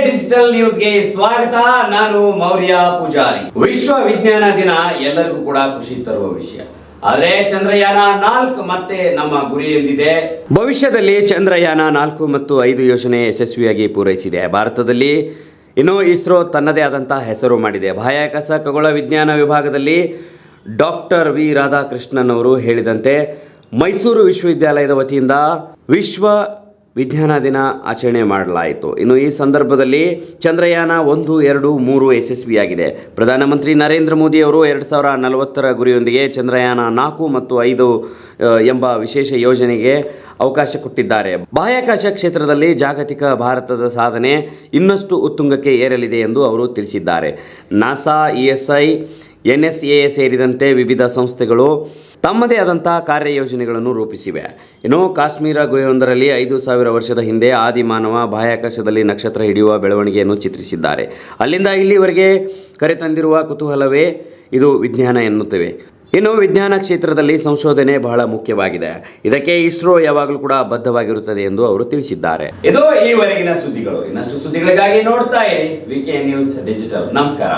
Digital ನ್ಯೂಸ್ಗೆ ಸ್ವಾಗತ. ನಾನು ಮೌರ್ಯ ಪೂಜಾರಿ. ವಿಶ್ವ ವಿಜ್ಞಾನ ದಿನ ಎಲ್ಲರಿಗೂ ಕೂಡ ಖುಷಿ ತರುವ ವಿಷಯ. ಆದರೆ ಚಂದ್ರಯಾನ ನಾಲ್ಕು ಮತ್ತೆ ನಮ್ಮ ಗುರಿ ಎಂದಿದೆ. ಭವಿಷ್ಯದಲ್ಲಿ ಚಂದ್ರಯಾನ ನಾಲ್ಕು ಮತ್ತು ಐದು ಯೋಜನೆ ಯಶಸ್ವಿಯಾಗಿ ಪೂರೈಸಿದೆ. ಭಾರತದಲ್ಲಿ ಇನ್ನು ಇಸ್ರೋ ತನ್ನದೇ ಆದಂತಹ ಹೆಸರು ಮಾಡಿದೆ. ಬಾಹ್ಯಾಕಾಶ ಖಗೋಳ ವಿಜ್ಞಾನ ವಿಭಾಗದಲ್ಲಿ ಡಾಕ್ಟರ್ ವಿ. ರಾಧಾಕೃಷ್ಣನ್ ಅವರು ಹೇಳಿದಂತೆ ಮೈಸೂರು ವಿಶ್ವವಿದ್ಯಾಲಯದ ವತಿಯಿಂದ ವಿಶ್ವ ವಿಜ್ಞಾನ ದಿನ ಆಚರಣೆ ಮಾಡಲಾಯಿತು. ಇನ್ನು ಈ ಸಂದರ್ಭದಲ್ಲಿ ಚಂದ್ರಯಾನ ಒಂದು, ಎರಡು, ಮೂರು ಯಶಸ್ವಿಯಾಗಿದೆ. ಪ್ರಧಾನಮಂತ್ರಿ ನರೇಂದ್ರ ಮೋದಿ ಅವರು ಎರಡು ಸಾವಿರ ನಲವತ್ತರ ಗುರಿಯೊಂದಿಗೆ ಚಂದ್ರಯಾನ ನಾಲ್ಕು ಮತ್ತು ಐದು ಎಂಬ ವಿಶೇಷ ಯೋಜನೆಗೆ ಅವಕಾಶ ಕೊಟ್ಟಿದ್ದಾರೆ. ಬಾಹ್ಯಾಕಾಶ ಕ್ಷೇತ್ರದಲ್ಲಿ ಜಾಗತಿಕ ಭಾರತದ ಸಾಧನೆ ಇನ್ನಷ್ಟು ಉತ್ತುಂಗಕ್ಕೆ ಏರಲಿದೆ ಎಂದು ಅವರು ತಿಳಿಸಿದ್ದಾರೆ. NASA, E S I, N S A ಸೇರಿದಂತೆ ವಿವಿಧ ಸಂಸ್ಥೆಗಳು ತಮ್ಮದೇ ಆದಂತಹ ಕಾರ್ಯಯೋಜನೆಗಳನ್ನು ರೂಪಿಸಿವೆ. ಇನ್ನು ಕಾಶ್ಮೀರ ಗುಹೆಯೊಂದರಲ್ಲಿ ಐದು ಸಾವಿರ ವರ್ಷದ ಹಿಂದೆ ಆದಿಮಾನವ ಬಾಹ್ಯಾಕಾಶದಲ್ಲಿ ನಕ್ಷತ್ರ ಹಿಡಿಯುವ ಬೆಳವಣಿಗೆಯನ್ನು ಚಿತ್ರಿಸಿದ್ದಾರೆ. ಅಲ್ಲಿಂದ ಇಲ್ಲಿವರೆಗೆ ಕರೆತಂದಿರುವ ಕುತೂಹಲವೇ ಇದು ವಿಜ್ಞಾನ ಎನ್ನುತ್ತೇವೆ. ಇನ್ನು ವಿಜ್ಞಾನ ಕ್ಷೇತ್ರದಲ್ಲಿ ಸಂಶೋಧನೆ ಬಹಳ ಮುಖ್ಯವಾಗಿದೆ. ಇದಕ್ಕೆ ಇಸ್ರೋ ಯಾವಾಗಲೂ ಕೂಡ ಬದ್ಧವಾಗಿರುತ್ತದೆ ಎಂದು ಅವರು ತಿಳಿಸಿದ್ದಾರೆ. ಇದು ಈವರೆಗಿನ ಸುದ್ದಿಗಳು. ಇನ್ನಷ್ಟು ಸುದ್ದಿಗಳಿಗಾಗಿ ನೋಡ್ತಾ ಇರಿ. VK news digital. ನಮಸ್ಕಾರ.